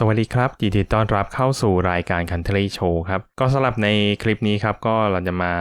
สวัสดีครับยินดีต้อนรับเข้าสู่รายการ Country Show ครับ ก็สำหรับในคลิปนี้ครับ ก็เราจะมา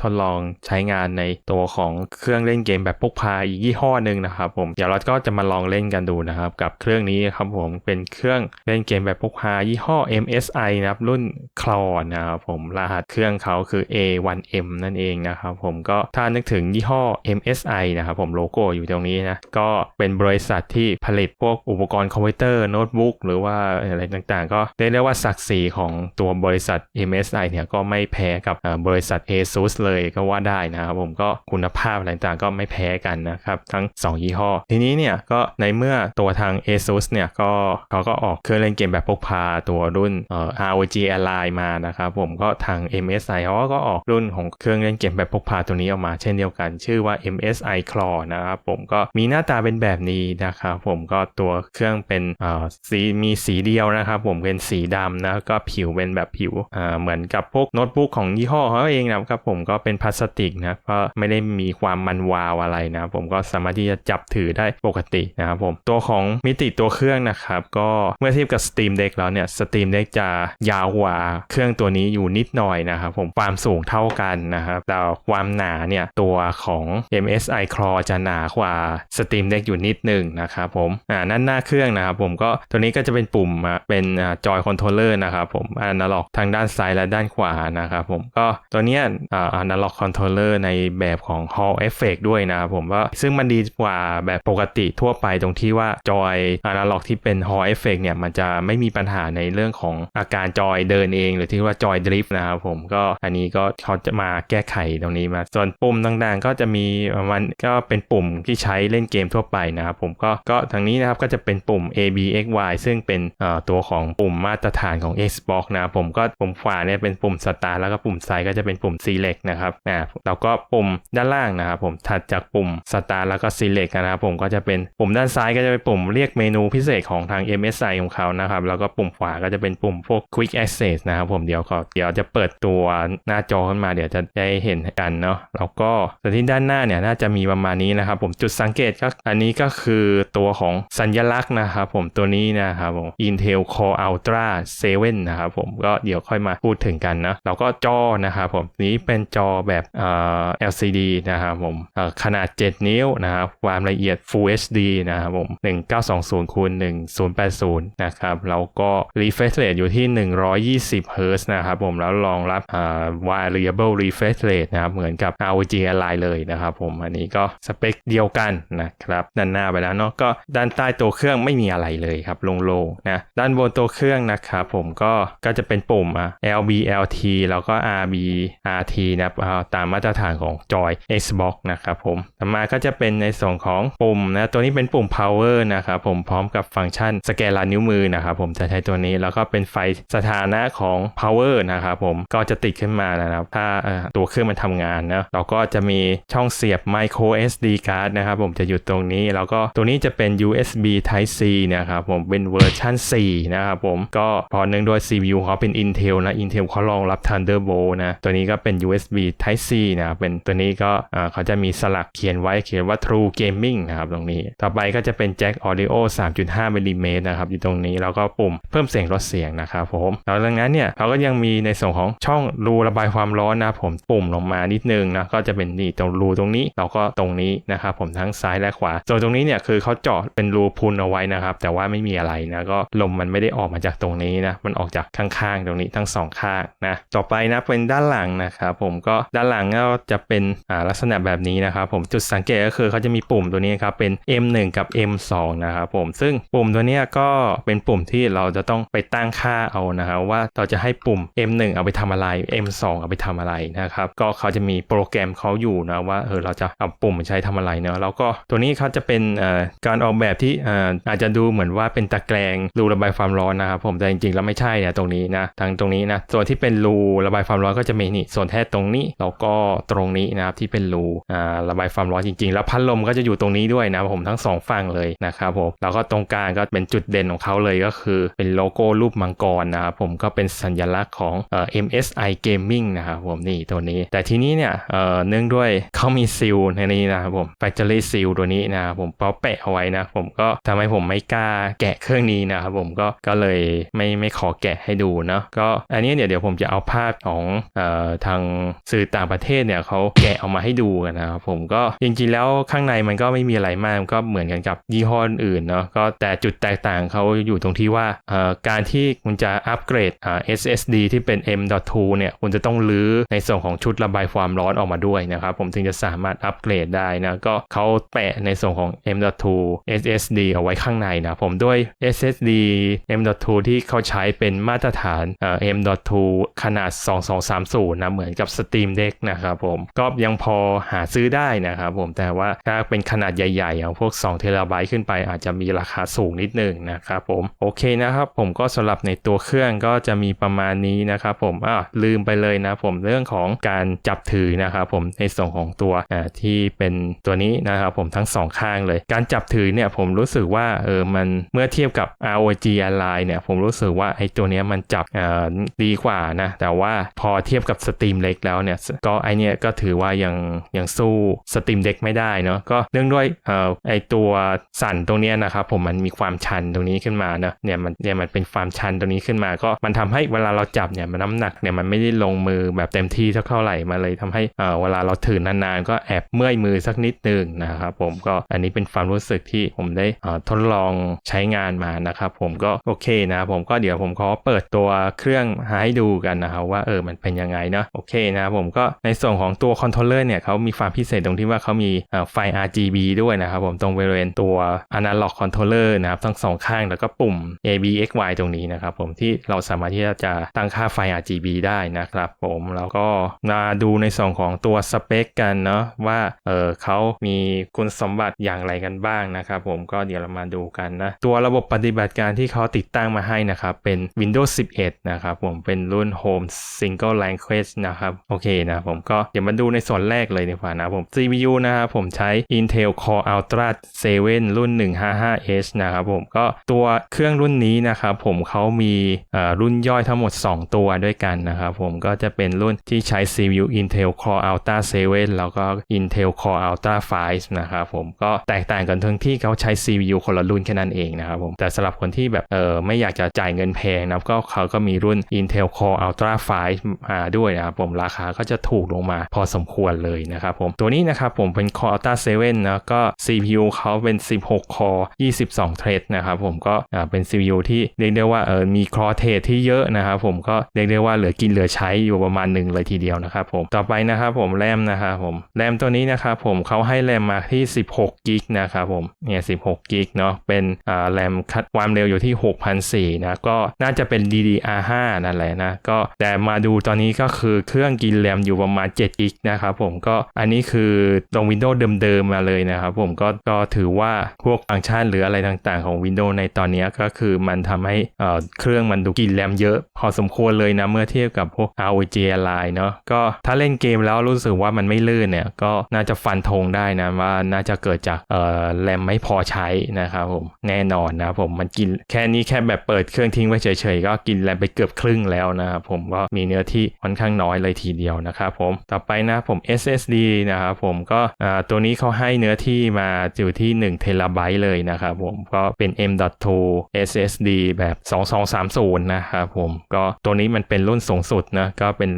ทดลองใช้งานในตัวของเครื่องเล่นเกมแบบพกพาอีกยี่ห้อหนึ่งนะครับผม เดี๋ยวเราก็จะมาลองเล่นกันดูนะครับ กับเครื่องนี้ครับผม เป็นเครื่องเล่นเกมแบบพกพายี่ห้อ MSI นะครับ รุ่นคลอนะครับผม รหัสเครื่องเขาคือ A1M นั่นเองนะครับผม ก็ถ้านึกถึงยี่ห้อ MSI นะครับผม โลโก้อยู่ตรงนี้นะ ก็เป็นบริษัทที่ผลิตพวกอุปกรณ์คอมพิวเตอร์โน้ตบุ๊กหรือว่าอะไรต่างๆ ก็เรียกได้ว่าศักดิ์ศรีของตัวบริษัท MSI เนี่ยก็ไม่แพ้กับบริษัท ASUS เลยก็ว่าได้นะครับผมก็คุณภาพอะไรต่างๆก็ไม่แพ้กันนะครับทั้ง 2 ยี่ห้อ ทีนี้เนี่ยก็ในเมื่อตัวทาง ASUS เนี่ยก็เขาก็ออกเครื่องเล่นเกมแบบพกพาตัวรุ่นเอ่อ ROG Ally มานะครับผมก็ทาง MSI เขาก็ออกรุ่นของเครื่องเล่นเกมแบบพกพาตัวนี้ออกมาเช่นเดียวกัน ชื่อว่า MSI Claw นะครับผมก็มีหน้าตาเป็นแบบนี้นะครับผมก็ตัวเครื่องเป็นเอ่อสีมีสีีเดียวนะครับ ผมเป็นสีดำนะก็ผิวเป็นแบบผิวอ่าเหมือนกับพวกโน้ตบุ๊กของยี่ห้อเขาเองนะครับผมก็เป็นพลาสติกนะก็ไม่ได้มีความมันวาวอะไรนะผมก็สามารถที่จะจับถือได้ปกตินะครับผมตัวของมิติตัวเครื่องนะครับก็เมื่อเทียบกับ Steam Deck แล้วเนี่ย Steam Deck จะยาวกว่าเครื่องตัวนี้อยู่นิดหน่อยนะครับผมความสูงเท่ากันนะครับแต่ความหนาเนี่ยตัวของ MSI Claw จะหนากว่า Steam Deck อยู่นิดหนึ่งนะครับผมอ่านั่นหน้าเครื่องนะครับผมก็ตัวนี้ก็จะเป็นปุ่มอะเป็นจอยคอนโทรลเลอร์นะครับผมอนาล็อกทางด้านซ้ายและด้านขวานะครับผมก็ตัวเนี้ยอ่าอนาล็อกคอนโทรลเลอร์ในแบบของ Hall Effect ด้วยนะครับผมว่าซึ่งมันดีกว่าแบบปกติทั่วไปตรงที่ว่าจอยอนาล็อกที่เป็น Hall Effect เนี่ยมันจะไม่มีปัญหาในเรื่องของอาการจอยเดินเอง หรือที่ว่าจอยดริฟต์นะครับผมก็อันนี้ก็เขาจะมาแก้ไขตรงนี้มา ส่วนปุ่มต่างๆ ก็จะมีมันก็เป็นปุ่มที่ใช้เล่นเกมทั่วไปนะครับผมก็ก็ทางนี้นะครับก็จะเป็นปุ่ม A B X Y ซึ่งเป็นเอ่อตัวของปุ่มมาตรฐานของ Xbox นะ ผมก็ปุ่มขวาเนี่ยเป็นปุ่ม Start แล้วก็ปุ่มซ้ายก็จะเป็นปุ่ม Select นะครับอ่าแล้วก็ปุ่มด้านล่างนะครับผมถัดจากปุ่ม Start แล้วก็ Select นะครับผมก็จะเป็นปุ่มด้านซ้ายก็จะเป็นปุ่มเรียกเมนูพิเศษของทาง MSI ของเขานะครับแล้วก็ปุ่มขวาก็จะเป็นปุ่มพวก Quick Access นะครับผมเดี๋ยวก็เดี๋ยวจะเปิดตัวหน้าจอขึ้นมาเดี๋ยวจะได้เห็นกันเนาะแล้วก็ส่วนที่ด้านหน้าเนี่ยน่าจะมีประมาณนี้นะครับผมจุดสังเกตก็อันนี้ก็คือตัวของสัญลักษณ์นะครับผมตัวนี้นะครับผม Intel Core Ultra 7 นะครับผมก็เดี๋ยวค่อยมาพูดถึงกันนะแล้วก็จอนะครับผมนี้เป็นจอแบบเอ่อ LCD นะครับผมขนาด 7 นิ้วนะครับความละเอียด Full HD นะครับผม1920คูณ1080นะครับแล้วก็ refresh rate อยู่ที่ 120 Hz นะครับผมแล้วรองรับ variable refresh rate นะครับเหมือนกับ ROG Ally เลยนะครับผมอันนี้ก็สเปคเดียวกันนะครับด้านหน้าไปแล้วเนาะก็ด้านใต้ตัวเครื่องไม่มีอะไรเลยครับโล่งนะด้านบนตัวเครื่องนะครับผมก็ก็จะเป็นปุ่มอะ LB LT แล้วก็ RB RT นะครับตามมาตรฐานของจอย Xbox นะครับผมต่อมาก็จะเป็นในส่วนของปุ่มนะตัวนี้เป็นปุ่ม power นะครับผมพร้อมกับฟังก์ชันสแกนลายนิ้วมือนะครับผมจะใช้ตัวนี้แล้วก็เป็นไฟสถานะของ power นะครับผมก็จะติดขึ้นมานะครับ ถ้าตัวเครื่องมันทำงานนะเราก็จะมีช่องเสียบ micro SD card นะครับผมจะอยู่ตรงนี้ แล้วก็ตัวนี้จะเป็น USB Type C นะครับผมเป็นเวอร์ชัน4 นะครับผม ก็พอเนื่องด้วย CPU เขาเป็น Intel นะ Intel เขารองรับ Thunderbolt นะ ตัวนี้ก็เป็น USB Type C นะครับเป็นตัวนี้ก็เขาจะมีสลักเขียนไว้เขียนว่า True Gaming นะครับตรงนี้ ต่อไปก็จะเป็นแจ็ค Audio 3.5มิลลิเมตรนะครับอยู่ตรงนี้ แล้วก็ปุ่มเพิ่มเสียงลดเสียงนะครับผมแล้วดังนั้นเนี่ยเขาก็ยังมีในส่วนของช่องรูระบายความร้อนนะผมปุ่มลงมานิดนึงนะก็จะเป็นนี่ตรงรูตรงนี้แล้วก็ตรงนี้นะครับผมทั้งซ้ายและขวาส่วนตรงนี้เนี่ยคือเขาเจาะเป็นรูพุนเอาไว้นะครับแต่ว่าไม่มีอะไรนะก็ลมมันไม่ได้ออกมาจากตรงนี้นะมันออกจากข้างๆตรงนี้ทั้งสองข้างนะต่อไปนะเป็นด้านหลังนะครับผมก็ด้านหลังก็จะเป็นอ่าลักษณะแบบนี้นะครับผมจุดสังเกตก็คือเขาจะมีปุ่มตัวนี้ครับเป็น M1 กับ M2 นะครับผมซึ่งปุ่มตัวนี้ก็เป็นปุ่มที่เราจะต้องไปตั้งค่าเอานะครับว่าเราจะให้ปุ่ม M1 เอาไปทำอะไร M2 เอาไปทำอะไรนะครับก็เขาจะมีโปรแกรมเขาอยู่นะว่าเออเราจะเอาปุ่มใช้ทำอะไรเนาะแล้วก็ตัวนี้เขาจะเป็นการออกแบบที่อาจจะดูเหมือนว่าเป็นตะแกรงรูระบายความร้อนนะครับผมแต่จริงๆแล้วไม่ใช่เนี่ยตรงนี้นะทางตรงนี้นะส่วนที่เป็นรูระบายความร้อนก็จะมีนี่ส่วนแท้ตรงนี้แล้วก็ตรงนี้นะครับที่เป็นรูอ่าระบายความร้อนจริงๆ แล้วพัดลมก็จะอยู่ตรงนี้ด้วยนะผมทั้งสองฝั่งเลยนะครับผมแล้วก็ตรงกลางก็เป็นจุดเด่นของเขาเลยก็คือเป็นโลโก้รูปมังกรนะครับผมก็เป็นสัญลักษณ์ของเอ่อ MSI Gaming นะครับผมนี่ตัวนี้ แต่ทีนี้เนี่ยเอ่อเนื่องด้วยเขามีซีลในนี้นะครับผม Factory Seal ตัวนี้นะครับผมเปาแปะเอาไว้นะผมก็ทำให้ผมไม่กล้าแกะเครื่องนี้นะครับผมก็ก็เลยไม่ไม่ขอแกะให้ดูเนาะก็อันนี้เนี่ยเดี๋ยวผมจะเอาภาพของเอ่อทางสื่อต่างประเทศเนี่ยเขาแกะออกมาให้ดูกันนะครับผมก็จริงๆแล้วข้างในมันก็ไม่มีอะไรมากก็เหมือนกันกับยี่ห้ออื่นเนาะก็แต่จุดแตกต่างเขาอยู่ตรงที่ว่าเอ่อการที่คุณจะอัปเกรดอ่า SSD ที่เป็น M.2 เนี่ยคุณจะต้องรื้อในส่วนของชุดระบายความร้อนออกมาด้วยนะครับผมถึงจะสามารถอัปเกรดได้นะก็เขาแปะในส่วนของ M.2 SSD เอาไว้ข้างในนะผมด้วย SSD M.2 ที่เขาใช้เป็นมาตรฐานเอ่อ M.2 ขนาด 2230 นะ เหมือนกับ Steam Deck นะครับผม ก็ยังพอหาซื้อได้นะครับผมแต่ว่าถ้าเป็นขนาดใหญ่ๆอย่างพวก2เทราไบต์ขึ้นไปอาจจะมีราคาสูงนิดนึงนะครับผมโอเคนะครับผมก็สำหรับในตัวเครื่องก็จะมีประมาณนี้นะครับผมอ่าลืมไปเลยนะผมเรื่องของการจับถือนะครับผมในส่วนของตัวอ่าที่เป็นตัวนี้นะครับผมทั้งสองข้างเลย การจับถือเนี่ยผมรู้สึกว่าเออมันเมื่อเทียบกับ ROG Ally เนี่ยผมรู้สึกว่าไอ้ตัวเนี้ยมันจับดีกว่านะ แต่ว่าพอเทียบกับ Steam Deck แล้วเนี่ย ก็ไอเนี้ยก็ถือว่ายังยังสู้ Steam Deck ไม่ได้เนาะก็เนื่องด้วยออไอตัวสั่นตรงเนี้ยนะครับผมมันมีความชันตรงนี้ขึ้นมาเนาะเนี่ยมันเนี่ยมันเป็นความชันตรงนี้ขึ้นมา ก็มันทำให้เวลาเราจับเนี่ยมันน้ำหนักเนี่ยมันไม่ได้ลงมือแบบเต็มที่เท่าไหร่มาเลยทำให้เออเวลาเราถือนานๆ ก็แอบเมื่อยมือสักนิดนึงนะครับผมก็อันนี้เป็นความรู้สึกที่ผมได้ทดลองใช้งานมานะครับครับผมก็โอเคนะครับผมก็เดี๋ยวผมขอเปิดตัวเครื่องให้ดูกันนะครับว่าเออมันเป็นยังไงเนาะโอเคนะครับผมก็ในส่วนของตัวคอนโทรลเลอร์เนี่ยเขามีความพิเศษตรงที่ว่าเขามีไฟ RGB ด้วยนะครับผมตรงบริเวณตัว Analog Controller นะครับทั้งสองข้างแล้วก็ปุ่ม ABXY ตรงนี้นะครับผมที่เราสามารถที่จะตั้งค่าไฟ RGB ได้นะครับผมแล้วก็มาดูในส่วนของตัวสเปคกันเนาะว่าเออเขามีคุณสมบัติอย่างไรกันบ้างนะครับผมก็เดี๋ยวเรามาดูกันนะตัวระบบปฏิบัติการที่เขาติดตั้งมาให้นะครับ เป็น Windows 11 นะครับผมเป็นรุ่น Home Single Language นะครับโอเคนะผมก็เดี๋ยวมาดูในส่วนแรกเลยดีกว่านะผม CPU นะครับผมใช้ Intel Core Ultra 7 รุ่น 155H นะครับผมก็ตัวเครื่องรุ่นนี้นะครับผมเขามีรุ่นย่อยทั้งหมด 2 ตัวด้วยกันนะครับผมก็จะเป็นรุ่นที่ใช้ CPU Intel Core Ultra 7 แล้วก็ Intel Core Ultra 5นะครับผมก็แตกต่างกันทั้งที่เขาใช้ CPU คนละรุ่นแค่นั้นเองนะครับผมแต่สำหรับคนที่แบบเออไม่อยากจะจ่ายเงินแพงนะครับก็เขาก็มีรุ่น Intel Core Ultra 5มาด้วยนะครับผมราคาก็จะถูกลงมาพอสมควรเลยนะครับผมตัวนี้นะครับผมเป็น Core Ultra 7นะก็ CPU เขาเป็น 16 Core 22 thread นะครับผมก็เป็น CPU ที่เรียกได้ว่าเออมี core thread ที่เยอะนะครับผมก็เรียกได้ว่าเหลือกินเหลือใช้อยู่ประมาณหนึ่งเลยทีเดียวนะครับผมต่อไปนะครับผมแรมนะครับผมแรมตัวนี้นะครับผมเขาให้แรมมาที่ 16กิกนะครับผมเนี่ย16กิกเนาะเป็นอ่าแรมคัดความเร็วอยู่ที่ 6,004นะก็น่าจะเป็น DDR5 นั่นแหละนะก็แต่มาดูตอนนี้ก็คือเครื่องกินแรมอยู่ประมาณ7กิกนะครับผมก็อันนี้คือลง Windows เดิมๆมาเลยนะครับผมก็ก็ถือว่าพวกฟังก์ชันหรืออะไรต่างๆของ Windows ในตอนนี้ก็คือมันทำให้เครื่องมันดูกินแรมเยอะ พอสมควรเลยนะเมื่อเทียบกับพวก ROG Ally เนาะก็ถ้าเล่นเกมแล้วรู้สึกว่ามันไม่ลื่นเนี่ยก็น่าจะฟันธงได้นะว่าน่าจะเกิดจากแรมไม่พอใช้นะครับผมแน่นอนนะผมมันกินแค่นี้แค่แบบเปิดเครื่องทิ้งไว้เฉยๆก็กินแรมไปเกือบครึ่งแล้วนะครับผมก็มีเนื้อที่ค่อนข้างน้อยเลยทีเดียวนะครับผมต่อไปนะผม SSD นะครับผมก็ตัวนี้เขาให้เนื้อที่มาอยู่ที่1เทราไบต์เลยนะครับผมก็เป็น M.2 SSD แบบ 2230 นะครับผมก็ตัวนี้มันเป็นรุ่นสูงสุดนะก็เป็น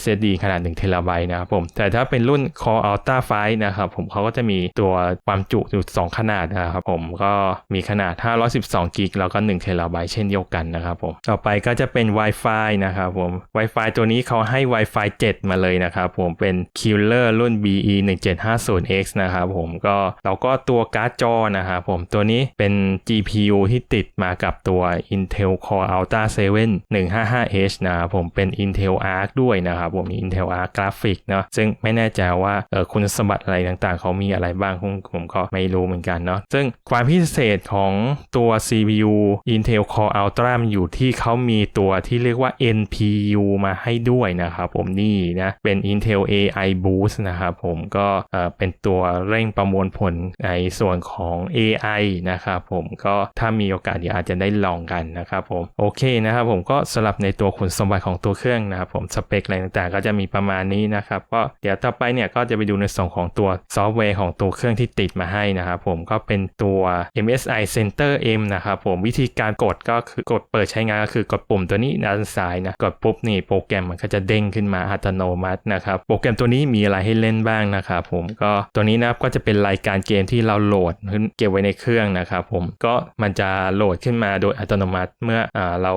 SSD ขนาด1เทราไบต์นะครับผมแต่ถ้าเป็นรุ่น Core Ultra 5นะครับผมเขาก็จะมีตัวความจุอยู่2ขนาดนะครับผมก็มีขนาด 512กิกแล้วก็1เทราไบต์เช่นเดียวกันนะครับผมต่อไปก็จะเป็น Wi-Fi นะครับผม Wi-Fi ตัวนี้เขาให้ Wi-Fi 7 มาเลยนะครับผมเป็น Killer รุ่น BE 1750X นะครับผมก็แล้วก็ตัวการ์ดจอนะครับผมตัวนี้เป็น GPU ที่ติดมากับตัว Intel Core Ultra 7 155H นะครับผมเป็น Intel Arc ด้วยนะครับผม Intel Arc Graphic เนาะซึ่งไม่แน่ใจว่าเออคุณสมบัติอะไรต่างๆ เขามีอะไรบ้างผมผมก็ไม่รู้เหมือนกันเนาะซึ่งความพิเศษของตัว C CPU Intel Core Ultra มันอยู่ที่เขามีตัวที่เรียกว่า NPU มาให้ด้วยนะครับผมนี่นะเป็น Intel AI Boost นะครับผมก็เป็นตัวเร่งประมวลผลในส่วนของ AI นะครับผมก็ถ้ามีโอกาสเดี๋ยวอาจจะได้ลองกันนะครับผมโอเคนะครับผมก็สลับในตัวคุณสมบัติของตัวเครื่องนะครับผมสเปคอะไรต่างๆ ก็จะมีประมาณนี้นะครับก็เดี๋ยวต่อไปเนี่ยก็จะไปดูในส่วนของตัวซอฟต์แวร์ของตัวเครื่องที่ติดมาให้นะครับผมก็เป็นตัว MSI Center M นะครับนะครับผมวิธีการกดก็คือกดเปิดใช้งานก็คือกดปุ่มตัวนี้ด้านซ้ายนะกดปุ๊บนี่โปรแกรมมันก็จะเด้งขึ้นมาอัตโนมัตินะครับโปรแกรมตัวนี้มีอะไรให้เล่นบ้างนะครับผมก็ตัวนี้นะครับก็จะเป็นรายการเกมที่เราโหลดเก็บไว้ในเครื่องนะครับผมก็มันจะโหลดขึ้นมาโดยอัตโนมัติเมื่ออเรา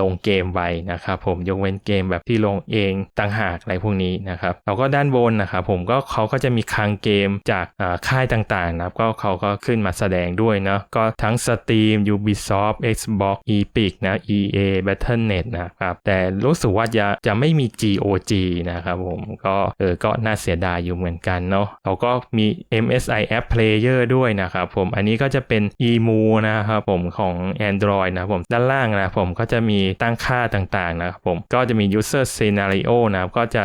ลงเกมไว้นะครับผมยกเว้นเกมแบบที่ลงเองต่างหากอะไรพวกนี้นะครับแล้วก็ด้านบนนะครับผมก็เขาก็จะมีคลังเกมจากค่ายต่างๆนะครับก็เขาก็ขึ้นมาแสดงด้วยเนาะก็ทั้ง Steam Ubisoft Xbox Epic นะ EA Battle.net นะครับ แต่รู้สึกว่าจะจะไม่มี GOG นะครับผม ก็เออก็น่าเสียดายอยู่เหมือนกันเนาะแล้วก็มี MSI App Player ด้วยนะครับผม อันนี้ก็จะเป็น EMU นะครับผมของ Android นะผม ด้านล่างนะผมก็จะมีตั้งค่าต่างๆนะครับผม ก็จะมี User Scenario นะครับ ก็จะ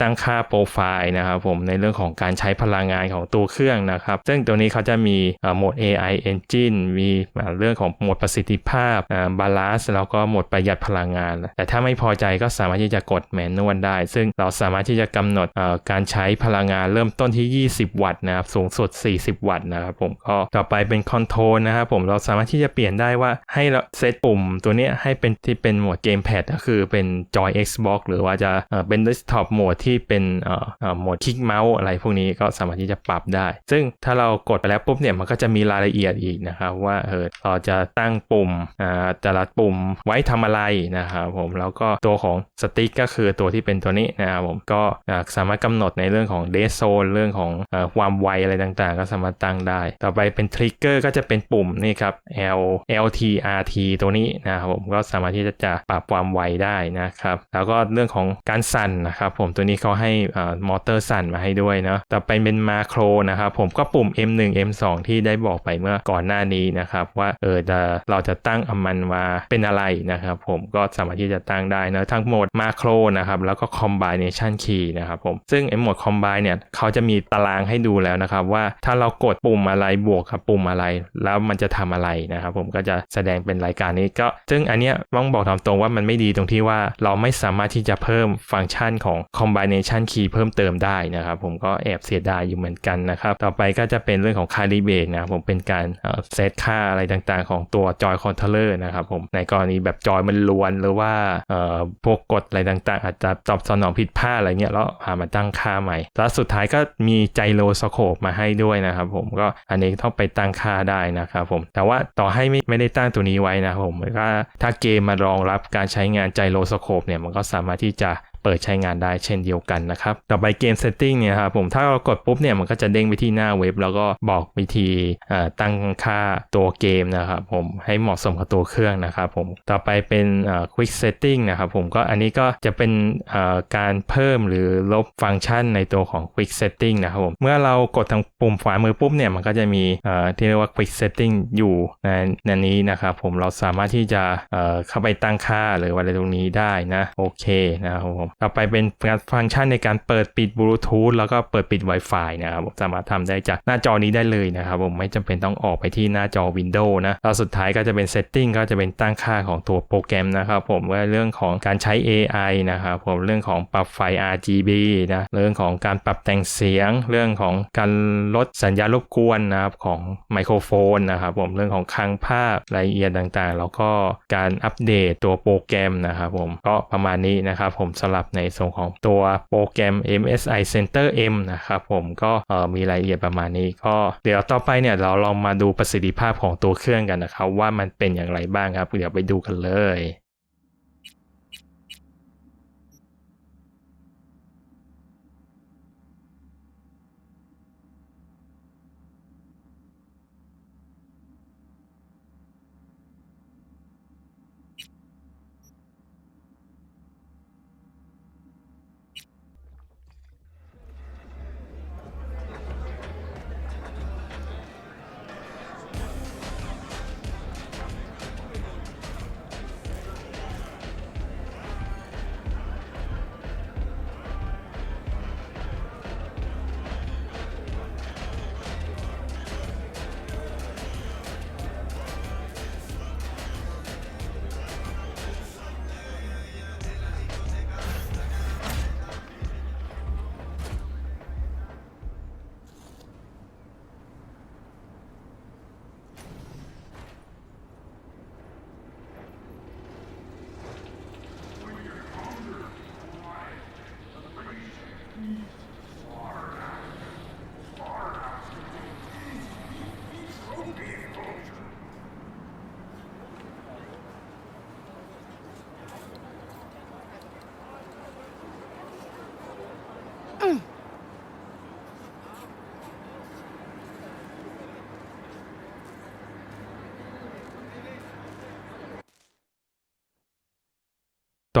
ตั้งค่าโปรไฟล์นะครับผม ในเรื่องของการใช้พลังงานของตัวเครื่องนะครับ ซึ่งตัวนี้เขาจะมีโหมด AI Engine มีเรื่องของโหมดประสิทธิภาพบาลานซ์แล้วก็โหมดประหยัดพลังงาน แต่ถ้าไม่พอใจก็สามารถที่จะกดแมนนวลได้ ซึ่งเราสามารถที่จะกำหนดการใช้พลังงานเริ่มต้นที่ 20 วัตต์นะครับสูงสุด 40 วัตต์นะครับผมก็ต่อไปเป็นคอนโทรลนะครับผมเราสามารถที่จะเปลี่ยนได้ว่าให้เราเซตปุ่มตัวนี้ให้เป็นที่เป็นโหมดเกมแพดก็คือเป็นจอย Xbox หรือว่าจะเอ่อเป็น Desktop โหมดที่เป็นโหมดคลิกเมาส์อะไรพวกนี้ก็สามารถที่จะปรับได้ ซึ่งถ้าเรากดไปแล้วปุ๊บเนี่ยมันก็จะมีรายละเอียดอีกนะครับว่าเออเราจะตั้งปุ่มอ่าแต่ละปุ่มไว้ทำอะไรนะครับผมแล้วก็ตัวของสติ๊กก็คือตัวที่เป็นตัวนี้นะครับผมก็สามารถกำหนดในเรื่องของเดซโซนเรื่องของอความไวอะไรต่างๆ ก็สามารถตั้งได้ ต่อไปเป็นทริกเกอร์ก็จะเป็นปุ่มนี่ครับ L L T R T ตัวนี้นะครับผมก็สามารถที่จะจะปรับความไวได้นะครับ แล้วก็เรื่องของการสั่นนะครับผมตัวนี้เขาให้อ่มอเตอร์สั่นมาให้ด้วยเนาะต่อไปเป็นมาโครนะครับผมก็ปุ่ม M1 M2 ที่ได้บอกไปเมื่อก่อนหน้านี้นะครับว่าเออจะเราจะตั้งอมันมาเป็นอะไรนะครับผมก็สามารถที่จะตั้งได้นะทั้งโหมดมาโครนะครับแล้วก็ combination key นะครับผมซึ่งไอ้โหมด combine เนี่ยเขาจะมีตารางให้ดูแล้วนะครับว่าถ้าเรากดปุ่มอะไรบวกกับปุ่มอะไร แล้วมันจะทำอะไรนะครับผมก็จะแสดงเป็นรายการนี้ก็ ซึ่งอันเนี้ยต้องบอกตามตรงว่ามันไม่ดีตรงที่ว่าเราไม่สามารถที่จะเพิ่มฟังก์ชันของ combination key เพิ่มเติมได้นะครับผมก็แอบเสียดายอยู่เหมือนกันนะครับ ต่อไปก็จะเป็นเรื่องของ calibrate นะผมเป็นการเซตค่าอะไรต่างๆ ของตัวจอยคอนโทรลเลอร์นะครับผมในกรณีแบบจอยมันลวนหรือว่าเอ่อพวกกดอะไรต่างๆ อาจจะตอบสนองผิดพลาดอะไรเงี้ยแล้วหามาตั้งค่าใหม่แล้วสุดท้ายก็มีไจโรสโคปมาให้ด้วยนะครับผมก็อันนี้ต้องไปตั้งค่าได้นะครับผมแต่ว่าต่อให้ไม่ไม่ได้ตั้งตัวนี้ไว้นะครับผมก็ถ้าเกมมารองรับการใช้งานไจโรสโคปเนี่ยมันก็สามารถที่จะ ปิดใช้งานได้เช่นเดียวกันนะครับ ต่อไปเกมเซตติ้งเนี่ยครับผมถ้าเรากดปุ๊บเนี่ยมันก็จะเด้งไปที่หน้าเว็บ แล้วก็บอกวิธีตั้งค่าตัวเกมนะครับผมให้เหมาะสมกับตัวเครื่องนะครับผมต่อไปเป็น quick setting นะครับผมก็อันนี้ก็จะเป็นการเพิ่มหรือลบฟังก์ชันในตัวของ quick setting นะครับผมเมื่อเรากดทางปุ่มขวามือปุ๊บเนี่ยมันก็จะมีที่เรียกว่า quick setting อยู่ในในนี้นะครับผมเราสามารถที่จะเอ่อเข้าไปตั้งค่าหรืออะไรตรงนี้ได้นะโอเคนะครับผมต่อไปเป็นฟังก์ชันในการเปิดปิดบลูทูธแล้วก็เปิดปิด Wi-Fi นะครับผมสามารถทำได้จากหน้าจอนี้ได้เลยนะครับผมไม่จำเป็นต้องออกไปที่หน้าจอ Windows นะแล้วสุดท้ายก็จะเป็น Setting ก็จะเป็นตั้งค่าของตัวโปรแกรมนะครับผมว่าเรื่องของการใช้ AI นะครับผมเรื่องของปรับไฟ RGB นะเรื่องของการปรับแต่งเสียง เรื่องของการลดสัญญาณรบกวนนะครับของไมโครโฟนนะครับผมเรื่องของคลังภาพรายละเอียดต่างๆ แล้วก็การอัปเดตตัวโปรแกรมนะครับผมก็ประมาณนี้นะครับผมสำหรับในส่วนของตัวโปรแกรม MSI Center M นะครับผมก็มีรายละเอียดประมาณนี้ก็เดี๋ยวต่อไปเนี่ยเราลองมาดูประสิทธิภาพของตัวเครื่องกันนะครับว่ามันเป็นอย่างไรบ้างครับ เดี๋ยวไปดูกันเลย Mm.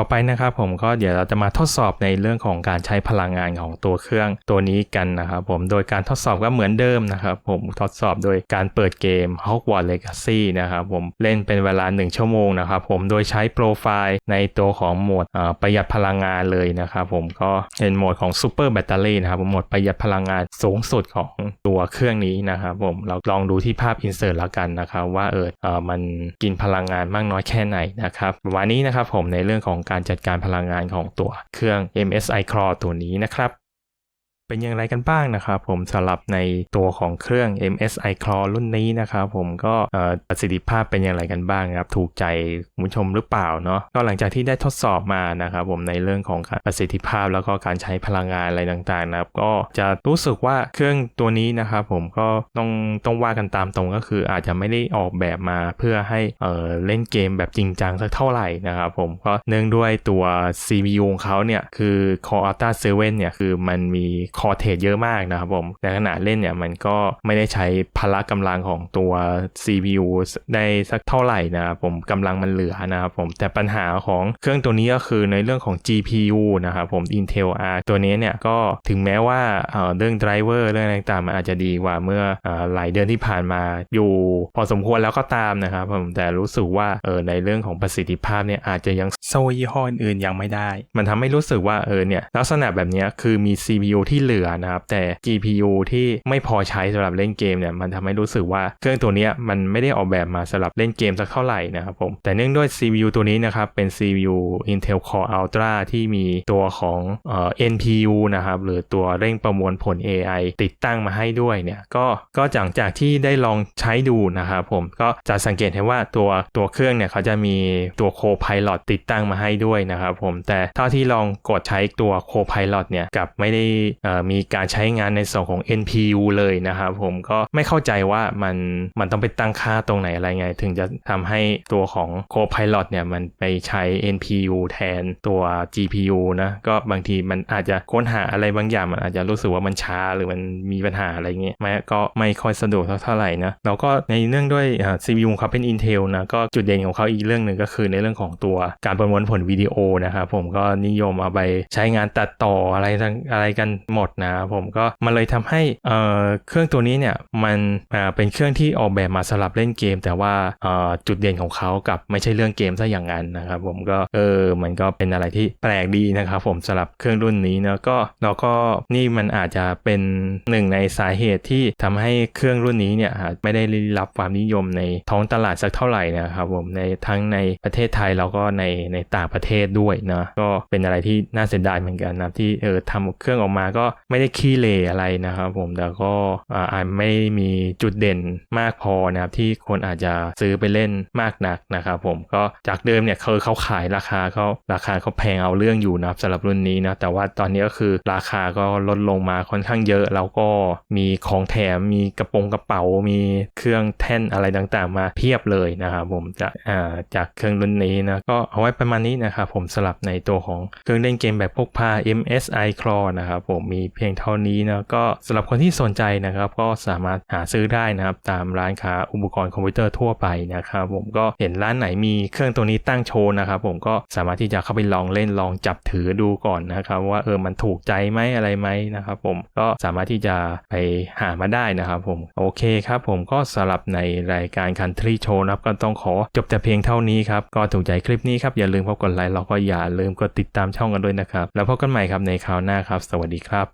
ต่อไปนะครับผมก็เดี๋ยวเราจะมาทดสอบในเรื่องของการใช้พลังงานของตัวเครื่องตัวนี้กันนะครับผมโดยการทดสอบก็เหมือนเดิมนะครับผมทดสอบโดยการเปิดเกม Hogwarts Legacy นะครับผมเล่นเป็นเวลา 1 ชั่วโมงนะครับผมโดยใช้โปรไฟล์ในตัวของโหมดประหยัดพลังงานเลยนะครับผมก็เป็นโหมดของ Super Battery นะครับโหมดประหยัดพลังงานสูงสุดของตัวเครื่องนี้นะครับผมเราลองดูที่ภาพ insert แล้วกันนะครับว่าเออเออมันกินพลังงานมากน้อยแค่ไหนนะครับประมาณนี้นะครับผมในเรื่องของการจัดการพลังงานของตัวเครื่อง MSI Core ตัวนี้นะครับ เป็นอย่างไรกันบ้างนะครับผมสำหรับในตัวของเครื่อง MSI Core รุ่นนี้นะครับผมก็ประสิทธิภาพเป็นอย่างไรกันบ้างครับถูกใจคุณผู้ชมหรือเปล่าเนาะก็หลังจากที่ได้ทดสอบมานะครับผมในเรื่องของการประสิทธิภาพแล้วก็การใช้พลังงานอะไรต่างๆนะครับก็จะรู้สึกว่าเครื่องตัวนี้นะครับผมก็ต้องต้องว่ากันตามตรงก็คืออาจจะไม่ได้ออกแบบมาเพื่อให้เอ่อเล่นเกมแบบจริงจังสักเท่าไหร่นะครับผมก็เนื่องด้วยตัว CPU ของเขาเนี่ยคือ Core Ultra 7เนี่ยคือมันมีคอเทสเยอะมากนะครับผมในขณะเล่นเนี่ยมันก็ไม่ได้ใช้พละกำลังของตัว CPU ได้สักเท่าไหร่นะครับผมกำลังมันเหลือนะครับผมแต่ปัญหาของเครื่องตัวนี้ก็คือในเรื่องของ GPU นะครับผม Intel R ตัวนี้เนี่ยก็ถึงแม้ว่าเอ่อเรื่องไดรเวอร์เรื่องอะไรต่างๆมันอาจจะดีกว่าเมื่อเอ่อหลายเดือนที่ผ่านมาอยู่พอสมควรแล้วก็ตามนะครับผมแต่รู้สึกว่าเออในเรื่องของประสิทธิภาพเนี่ยอาจจะยังโซยี่ห้ออื่นๆยังไม่ได้ มันทำให้รู้สึกว่าเออเนี่ยลักษณะแบบเนี้ยคือมี CPU ที่เหลือนะครับ แต่ GPU ที่ไม่พอใช้สำหรับเล่นเกมเนี่ยมันทำให้รู้สึกว่าเครื่องตัวนี้มันไม่ได้ออกแบบมาสำหรับเล่นเกมสักเท่าไหร่นะครับผมแต่เนื่องด้วย CPU ตัวนี้นะครับเป็น CPU Intel Core Ultra ที่มีตัวของเอ่อ NPU นะครับหรือตัวเร่งประมวลผล AI ติดตั้งมาให้ด้วยเนี่ยก็ก็หลังจากที่ได้ลองใช้ดูนะครับผมก็จะสังเกตเห็นว่าตัวตัวเครื่องเนี่ยเขาจะมีตัว Co-Pilot ติดตั้งมาให้ด้วยนะครับผมแต่เท่าที่ลองกดใช้ตัว Co-Pilot เนี่ยกับไม่ได้เอ่อมีการใช้งานในส่วนของ NPU เลยนะครับผมก็ไม่เข้าใจว่ามันมันต้องไปตั้งค่าตรงไหนอะไรไง ถึงจะทำให้ตัวของ Co-Pilot เนี่ยมันไปใช้ NPU แทนตัว GPU นะก็บางทีมันอาจจะค้นหาอะไรบางอย่างมันอาจจะรู้สึกว่ามันช้าหรือมันมีปัญหาอะไรเงี้ยไม่ก็ไม่ค่อยสะดวกเท่าไหร่นะแล้วก็ในเนื่องด้วย CPU เขาเป็น Intel นะก็จุดเด่นของเขาอีกเรื่องหนึ่งก็คือในเรื่องของตัวการประมวลผลวิดีโอนะครับผมก็นิยมเอาไปใช้งานตัดต่ออะไรทั้งอะไรกันหมดนะผมก็มันเลยทำให้เอ่อเครื่องตัวนี้เนี่ยมันเป็นเครื่องที่ออกแบบมาสำหรับเล่นเกม แต่ว่าเอ่อจุดเด่นของเขากับไม่ใช่เรื่องเกมซะอย่างนั้นนะครับผมก็เออมันก็เป็นอะไรที่แปลกดีนะครับผมสำหรับเครื่องรุ่นนี้เนาะก็แล้วก็นี่มันอาจจะเป็นหนึ่งในสาเหตุที่ทำให้เครื่องรุ่นนี้เนี่ยไม่ได้รับความนิยมในท้องตลาดสักเท่าไหร่นะครับผมในทั้งในประเทศไทยแล้วก็ในในต่างประเทศด้วยนะก็เป็นอะไรที่น่าเสียดายเหมือนกันนะที่เออทำเครื่องออกมาก็ไม่ได้ขี้เลอะไรนะครับผมแต่ก็อาจไม่มีจุดเด่นมากพอนะครับที่คนอาจจะซื้อไปเล่นมากนักนะครับผมก็จากเดิมเนี่ยคือเขาขายราคาเขาราคาเขาแพงเอาเรื่องอยู่นะครับสำหรับรุ่นนี้นะแต่ว่าตอนนี้ก็คือราคาก็ลดลงมาค่อนข้างเยอะ แล้วก็มีของแถมมีกระโปรงกระเป๋ามีเครื่องแท่นอะไรต่างๆ มาเพียบเลยนะครับผมจากาจากเครื่องรุ่นนี้นะก็เอาไว้ประมาณนี้นะครับผมสลับในตัวของเครื่องเล่นเกมแบบพกพา MSI Claw นะครับผมมีเพียงเท่านี้นะก็สำหรับคนที่สนใจนะครับก็สามารถหาซื้อได้นะครับ ตามร้านค้าอุปกรณ์คอมพิวเตอร์ทั่วไปนะครับ ผมก็เห็นร้านไหนมีเครื่องตัวนี้ตั้งโชว์นะครับผมก็สามารถที่จะเข้าไปลองเล่นลองจับถือดูก่อนนะครับว่าเออมันถูกใจไหมอะไรไหมนะครับ ผมก็สามารถที่จะไปหามาได้นะครับผมโอเคครับผมก็สำหรับในรายการ Country Show นะครับก็ต้องขอจบแต่เพียงเท่านี้ครับก็ถูกใจคลิปนี้ครับอย่าลืมพบกดไลค์แล้วก็อย่าลืมกดติดตามช่องกันด้วยนะครับ แล้วพบกันใหม่ครับในคราวหน้าครับ สวัสดีครับ